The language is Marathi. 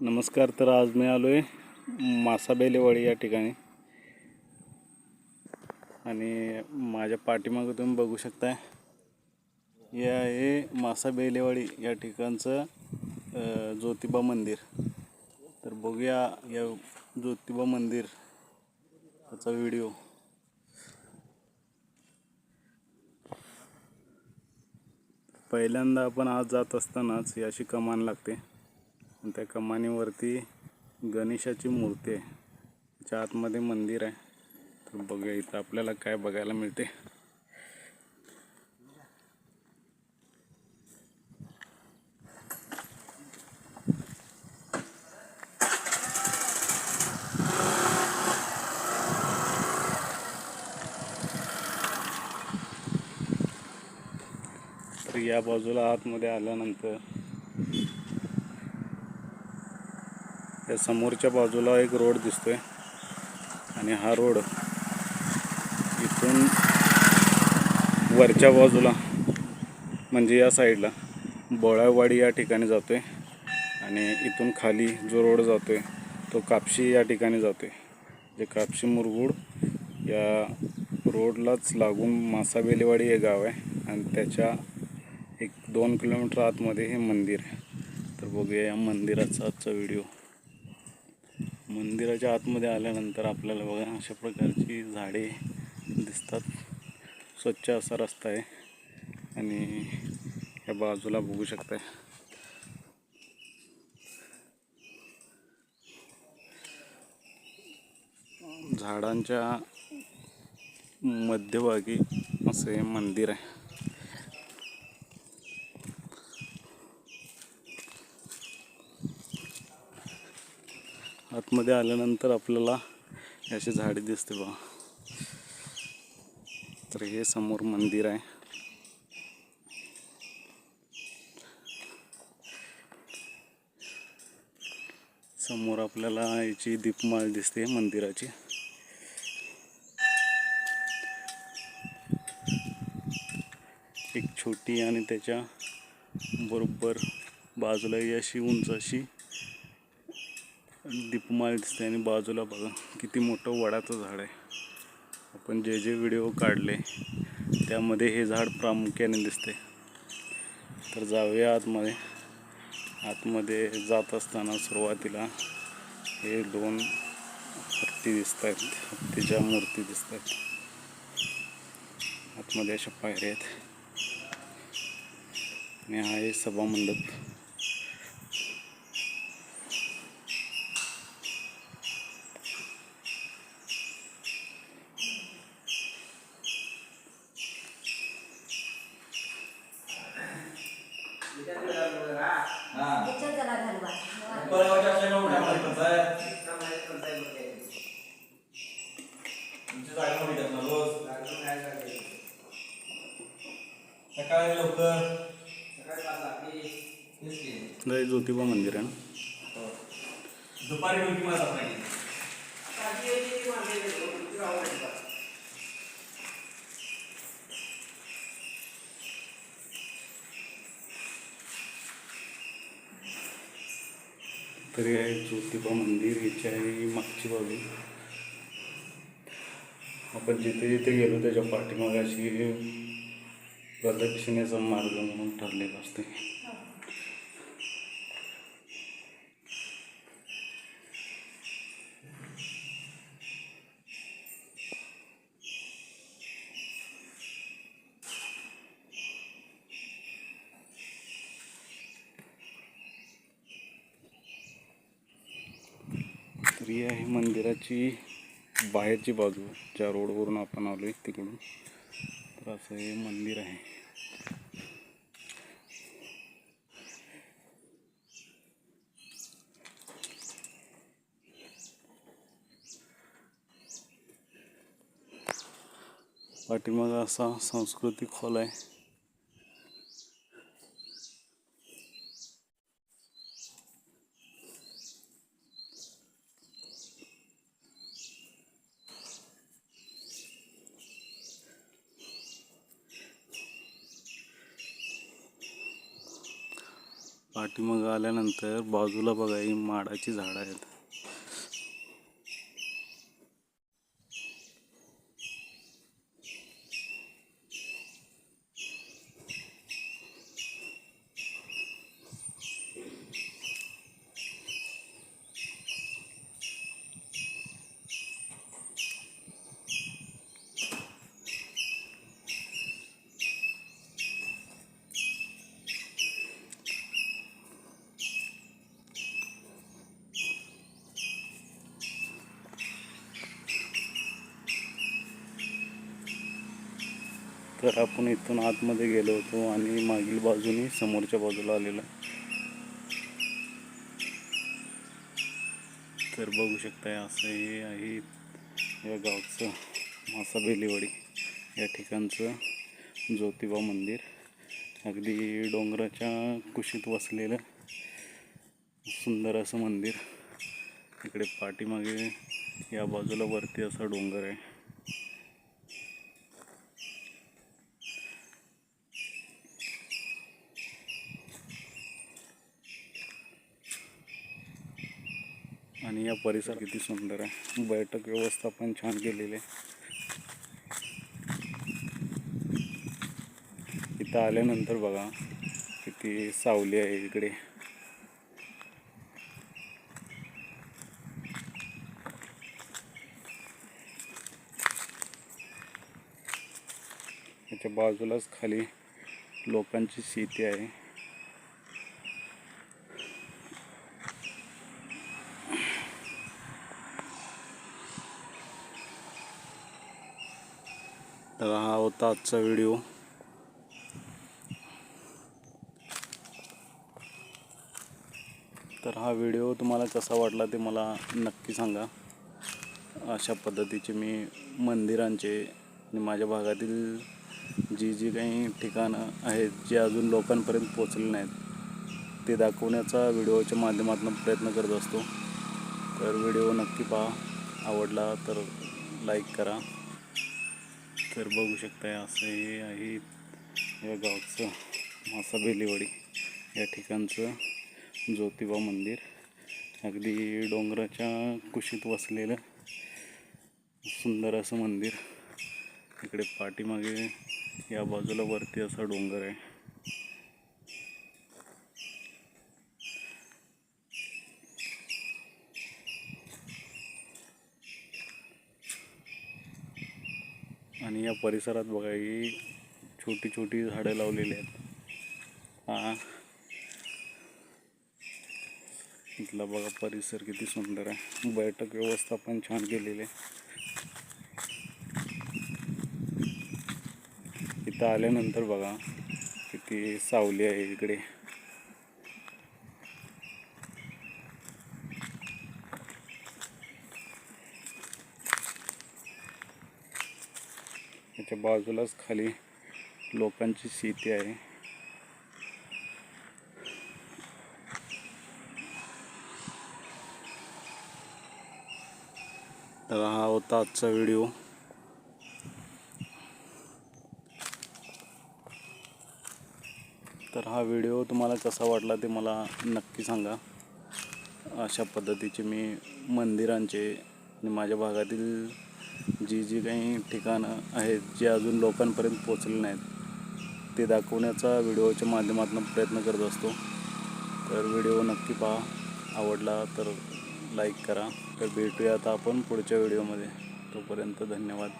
नमस्कार तर आज मी आलो आहे मासाबेलेवाडी या ठिकाणी. आणि माझ्या पाठीमागं तुम्ही बघू शकताय हे आहे मासाबेलेवाडी या ठिकाणचं ज्योतिबा मंदिर. तर बघूया या ज्योतिबा मंदिर त्याचा व्हिडिओ. पहिल्यांदा आपण आज जात असतानाच याशी कमान लागते. त्या कमानीवरती गणेशाची मूर्ती आहे. त्याच्या आतमध्ये मंदिर आहे. तर बघूया इथं आपल्याला काय बघायला मिळते. तर या बाजूला आतमध्ये आल्यानंतर या समोरच्या बाजूला एक रोड दिसतोय. आणि हा रोड इथून वरच्या बाजूला म्हणजे या साईडला बोळावाडी या ठिकाणी जातो आहे आणि इथून खाली जो रोड जातो आहे तो कापशी या ठिकाणी जातो आहे जे कापशी मुरगुड या रोडलाच लागून मासाबेलेवाडी हे गाव आहे. आणि त्याच्या एक दोन किलोमीटर आतमध्ये हे मंदिर आहे. तर बघूया या मंदिराचा आजचा व्हिडिओ. मंदिराच्या आतमध्ये आल्यानंतर आपल्याला बघा अशा प्रकारची झाडे दिसतात. स्वच्छ असा रस्ता आहे. आणि या बाजूला बघू शकताय. झाडांच्या मध्यभागी असं हे मंदिर आहे. आतमध्ये आल्यानंतर आपल्याला हे अशी झाडे दिसते बा तर हे समोर मंदिर आहे. समोर आपल्याला याची दीपमाळ दिसते मंदिराची. एक छोटी आणि त्याच्या बरोबर बाजूला अशी उंच अशी दीपमाळ दिसते आणि बाजूला बघा किती मोठं वडाचं झाड आहे. आपण जे जे व्हिडिओ काढले त्यामध्ये हे झाड प्रामुख्याने दिसते तर जाऊया आतमध्ये. आतमध्ये जात असताना सुरुवातीला हे दोन हत्ती दिसत आहेत हत्तीच्या मूर्ती दिसत आहेत आतमध्ये अशा पायऱ्या आहेत. आणि हा आहे सभामंडप. सकाळी लवकर. हे ज्योतिबा मंदिर आहे ना? दुपारी डोकी मारत नाही तरी आहे ज्योतिबा मंदिर ह्याची आहे ही मागची बाजू. आपण जिथे जिथे गेलो त्याच्या पाठीमागे अशी प्रदक्षिणेचा मार्ग म्हणून ठरलेला असते. तर ही आहे मंदिराची बाहेरची बाजू ज्या रोडवरून आपण आलो आहे तिकडून. असं हे मंदिर है। पाठीमागं असा सांस्कृतिक हॉल आहे पाठीमागं आल्यानंतर बाजूला बघा ही माडाची झाडं आहेत. तर आपण इथून आतमध्ये गेलो होतो आणि मागील बाजूनी समोरच्या बाजूला आलेलो. तर बघू शकताय असं हे आहे या गावचं मासा बेलीवाडी या ठिकाणचं ज्योतिबा मंदिर. अगदी डोंगराच्या कुशीत वसलेलं सुंदर असं मंदिर. इकडे पाठीमागे या बाजूला वरती असा डोंगर आहे. आणि या परिसर किती सुंदर आहे. बैठक व्यवस्थापन छान केलेले. इथं आल्यानंतर बघा किती सावली आहे इकडे. याच्या बाजूलाच खाली लोकांची शेती आहे. तर हा होता आजचा व्हिडिओ. तर हा व्हिडिओ तुम्हाला कसा वाटला ते मला नक्की सांगा. अशा पद्धतीचे मी मंदिरांचे आणि माझ्या भागातील जी जी काही ठिकाणं आहेत जे अजून लोकांपर्यंत पोचले नाहीत ते दाखवण्याचा व्हिडिओच्या माध्यमातून प्रयत्न करत असतो. तर व्हिडिओ नक्की पहा. आवडला तर लाईक करा. तर बघू शकताय असं हे आहे या गावचं मासा बेलेवाडी या ठिकाणचं ज्योतिबा मंदिर. अगदी डोंगराच्या कुशीत वसलेलं सुंदर असं मंदिर. इकडे पाठीमागे या बाजूला वरती असा डोंगर आहे. आणि या परिसरात बघा ही छोटी छोटी झाडं लावलेली आहेत. हा. इथला बघा परिसर किती सुंदर आहे. बैठक व्यवस्थापन छान केलेले इथं आल्यानंतर बघा किती सावली आहे इकडे. याच्या बाजूलाच खाली लोकांची शेती आहे. तर हा होता आजचा व्हिडिओ. तर हा व्हिडिओ तुम्हाला कसा वाटला ते मला नक्की सांगा. अशा पद्धतीचे मी मंदिरांचे आणि माझ्या भागातील जी जी काही ठिकाणं आहेत जी अजून लोकांपर्यंत पोचले नाहीत ते दाखवण्याचा व्हिडिओच्या माध्यमातून प्रयत्न करत असतो. तर व्हिडिओ नक्की पहा आवडला तर लाईक करा. तर भेटूया आता आपण पुढच्या व्हिडिओमध्ये. तोपर्यंत धन्यवाद.